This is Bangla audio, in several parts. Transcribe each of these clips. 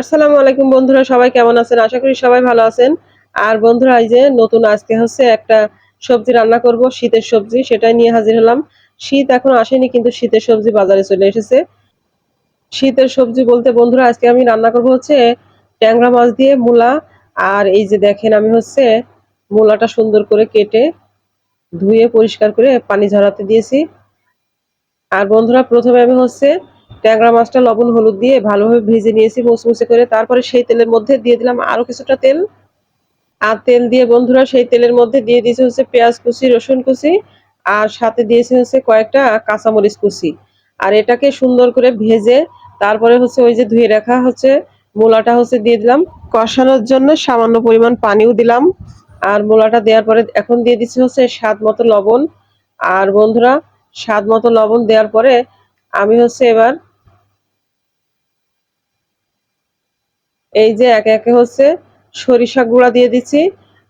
আসসালামু আলাইকুম বন্ধুরা, সবাই কেমন আছেন? আশা করি সবাই ভালো আছেন। আর বন্ধুরা, এই যে নতুন আজকে হচ্ছে একটা সবজি রান্না করব, শীতের সবজি, সেটাই নিয়ে হাজির হলাম। শীত এখন আসেনি, কিন্তু শীতের সবজি বাজারে চলে এসেছে। শীতের সবজি বলতে বন্ধুরা, আজকে আমি রান্না করব হচ্ছে ট্যাংরা মাছ দিয়ে মূলা। আর এই যে দেখেন, আমি হচ্ছে মূলাটা সুন্দর করে কেটে ধুয়ে পরিষ্কার করে পানি ঝরাতে দিয়েছি। আর বন্ধুরা, প্রথমে আমি হচ্ছে ট্যাংরা মাছটা লবণ, হলুদ দিয়ে ভালোভাবে ভেজে নিয়েছি মুচমুচে করে। তারপরে সেই তেলের মধ্যে দিয়ে দিলাম আরও কিছুটা তেল। আর তেল দিয়ে বন্ধুরা, সেই তেলের মধ্যে দিয়ে দিয়েছে হচ্ছে পেঁয়াজ কুচি, রসুন কুচি, আর সাথে দিয়েছে হচ্ছে কয়েকটা কাঁচামরিচ কুচি। আর এটাকে সুন্দর করে ভেজে তারপরে হচ্ছে ওই যে ধুয়ে রাখা হচ্ছে মূলাটা হচ্ছে দিয়ে দিলাম। কষানোর জন্য সামান্য পরিমাণ পানিও দিলাম। আর মূলাটা দেওয়ার পরে এখন দিয়ে দিচ্ছি হচ্ছে স্বাদ মতো লবণ। আর বন্ধুরা, স্বাদ মতো লবণ দেওয়ার পরে আমি হচ্ছে এবার এই যে একে একে হচ্ছে সরিষা গুঁড়া দিয়ে দিচ্ছি,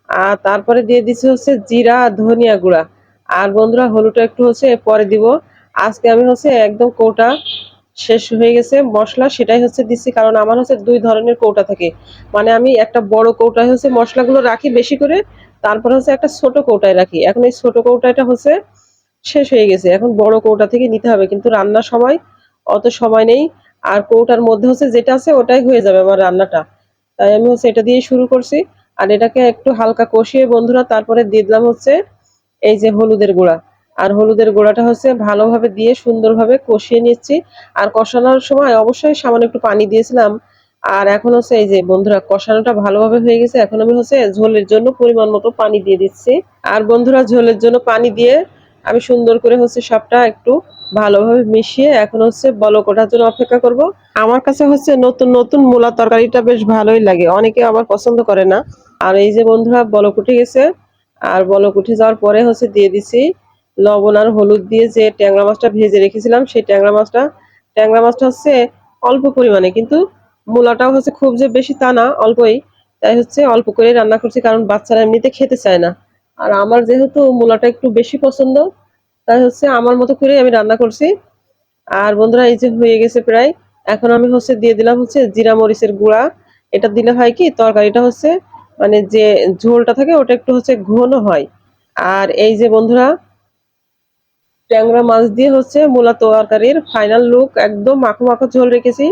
আর তারপরে দিয়ে দিচ্ছি হচ্ছে জিরা ধনিয়া গুঁড়া। আর বন্ধুরা, হলুদটা একটু হচ্ছে পরে দিব। আজকে আমি হচ্ছে একদম কৌটা শেষ হয়ে গেছে। মশলা সেটাই হচ্ছে দিচ্ছি, কারণ আমার হচ্ছে দুই ধরনের কৌটা থাকে। মানে আমি একটা বড় কৌটায় হচ্ছে মশলাগুলো রাখি বেশি করে, তারপর হচ্ছে একটা ছোট কৌটায় রাখি। এখন এই ছোট কৌটাটা হচ্ছে শেষ হয়ে গেছে। এখন বড় কৌটা থেকে নিতে হবে, কিন্তু রান্নার সময় অত সময় নেই। আর কৌটার মধ্যে হচ্ছে যেটা আছে ওটাই হয়ে যাবে আমার রান্নাটা। তাই আমি হচ্ছে এটা দিয়ে শুরু করছি। আর এটাকে একটু হালকা কষিয়ে বন্ধুরা, তারপরে দিয়ে দিলাম হচ্ছে এই যে হলুদের গুঁড়া। আর হলুদের গোড়াটা হচ্ছে ভালোভাবে দিয়ে সুন্দরভাবে কষিয়ে নিচ্ছি। আর কষানোর সময় অবশ্যই সামান্য একটু পানি দিয়েছিলাম। আর এখন হচ্ছে এই যে বন্ধুরা, কষানোটা ভালোভাবে হয়ে গেছে। এখন আমি হচ্ছে ঝোলের জন্য পরিমাণ মতো পানি দিয়ে দিচ্ছি। আর বন্ধুরা, ঝোলের জন্য পানি দিয়ে আমি সুন্দর করে হচ্ছে সবটা একটু ভালোভাবে মিশিয়ে এখন হচ্ছে বলক ওঠার জন্য অপেক্ষা করব। আমার কাছে হচ্ছে নতুন নতুন মূলা তরকারিটা বেশ ভালোই লাগে। অনেকে আবার পছন্দ করে না। আর এই যে বন্ধুরা, বলক উঠে গেছে। আর বলক উঠে যাওয়ার পরে হচ্ছে দিয়ে দিছি লবণ আর হলুদ দিয়ে যে ট্যাংরা মাছটা ভেজে রেখেছিলাম, সেই ট্যাংরা মাছটা। ট্যাংরা মাছটা হচ্ছে অল্প পরিমাণে, কিন্তু মূলাটাও হচ্ছে খুব যে বেশি তা না, অল্পই। তাই হচ্ছে অল্প করে রান্না করছি, কারণ বাচ্চারা এমনিতে খেতে চায় না। আর আমার যেহেতু মূলাটা একটু বেশি পছন্দ, তাই হচ্ছে আমার মতো করে আমি রান্না করছি। আর বন্ধুরা, এই যে হয়ে গেছে প্রায়। এখন আমি হচ্ছে দিয়ে দিলাম হচ্ছে জিরা মরিচের গুঁড়া। এটা দিলে হয় কি, তরকারিটা হচ্ছে মানে যে ঝোলটা থাকে, ওটা একটু হচ্ছে ঘন হয়। আর এই যে বন্ধুরা, ট্যাংরা মাছ দিয়ে হচ্ছে মূলা তরকারির ফাইনাল লুক একদম মাখো মাখো ঝোল রেখেছি।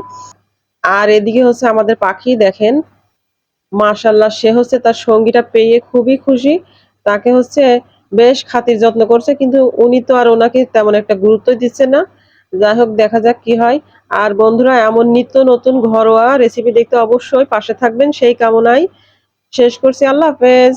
আর এদিকে হচ্ছে আমাদের পাখি দেখেন মাশাল্লাহ সে হচ্ছে তার সঙ্গীটা পেয়ে খুবই খুশি। তাকে হচ্ছে বেশ খাতির যত্ন করছে, কিন্তু উনি তো আর ওনাকে তেমন একটা গুরুত্ব দিচ্ছে না। যাই হোক, দেখা যাক কি হয়। আর বন্ধুরা, এমন নিত্য নতুন ঘরোয়া রেসিপি দেখতে অবশ্যই পাশে থাকবেন। সেই কামনায় শেষ করছি। আল্লাহ হাফেজ।